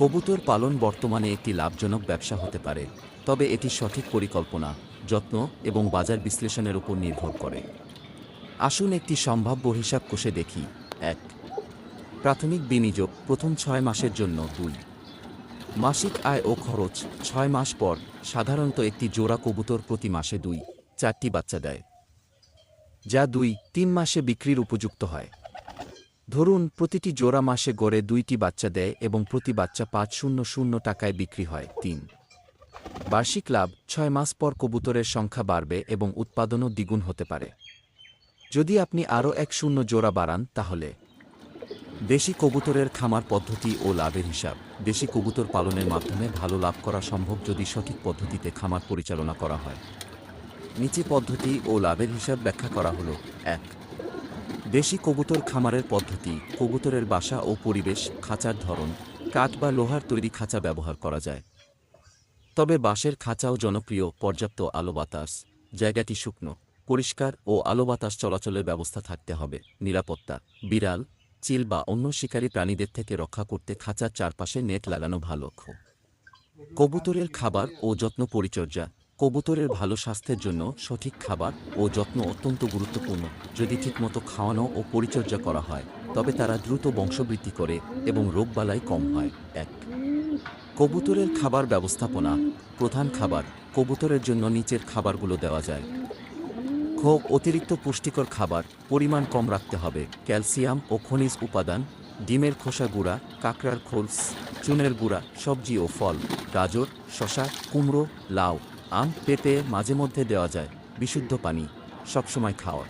কবুতর পালন বর্তমানে একটি লাভজনক ব্যবসা হতে পারে, তবে এটি সঠিক পরিকল্পনা, যত্ন এবং বাজার বিশ্লেষণের উপর নির্ভর করে। আসুন একটি সম্ভাব্য হিসাব কষে দেখি। এক, প্রাথমিক বিনিয়োগ প্রথম ছয় মাসের জন্য। দুই, মাসিক আয় ও খরচ ছয় মাস পর সাধারণত একটি জোড়া কবুতর প্রতি মাসে দুই, চারটি বাচ্চা দেয়, যা দুই, তিন মাসে বিক্রির উপযুক্ত হয়। ধরুন, প্রতিটি জোড়া মাসে গড়ে দুইটি বাচ্চা দেয় এবং প্রতি বাচ্চা পাঁচ শূন্য শূন্য টাকায় বিক্রি হয়। তিন। বার্ষিক লাভ ছয় মাস পর কবুতরের সংখ্যা বাড়বে এবং উৎপাদনও দ্বিগুণ হতে পারে। যদি আপনি আরও এক শূন্য জোড়া বাড়ান, তাহলে দেশি কবুতরের খামার পদ্ধতি ও লাভের হিসাব। দেশি কবুতর পালনের মাধ্যমে ভালো লাভ করা সম্ভব যদি সঠিক পদ্ধতিতে খামার পরিচালনা করা হয়। নিচে পদ্ধতি ও লাভের হিসাব ব্যাখ্যা করা হলো। এক দেশি কবুতর খামারের পদ্ধতি, কবুতরের বাসা ও পরিবেশ, খাঁচার ধরন, কাঠ বা লোহার তৈরি খাঁচা ব্যবহার করা যায়। তবে বাঁশের খাঁচাও জনপ্রিয় পর্যাপ্ত আলো বাতাস, জায়গাটি শুকনো, পরিষ্কার ও আলো বাতাস চলাচলের ব্যবস্থা থাকতে হবে। নিরাপত্তা, বিড়াল, চিল বা অন্য শিকারী প্রাণীদের থেকে রক্ষা করতে খাঁচার চারপাশে নেট লাগানো ভালো। কবুতরের খাবার ও যত্ন পরিচর্যা কবুতরের ভালো স্বাস্থ্যের জন্য সঠিক খাবার ও যত্ন অত্যন্ত গুরুত্বপূর্ণ। যদি ঠিকমতো খাওয়ানো ও পরিচর্যা করা হয়, তবে তারা দ্রুত বংশবৃদ্ধি করে এবং রোগবালাই কম হয়। এক, কবুতরের খাবার ব্যবস্থাপনা। প্রধান খাবার, কবুতরের জন্য নিচের খাবারগুলো দেওয়া যায়। খোপ অতিরিক্ত পুষ্টিকর খাবার, পরিমাণ কম রাখতে হবে। ক্যালসিয়াম ও খনিজ উপাদান, ডিমের খোসা গুঁড়া, কাঁকড়ার খোলস, চুনের গুঁড়া, সবজি ও ফল, গাজর শশা কুমড়ো, লাউ আম পেতে মাঝে মধ্যে দেওয়া যায় বিশুদ্ধ পানি সবসময় খাওয়া।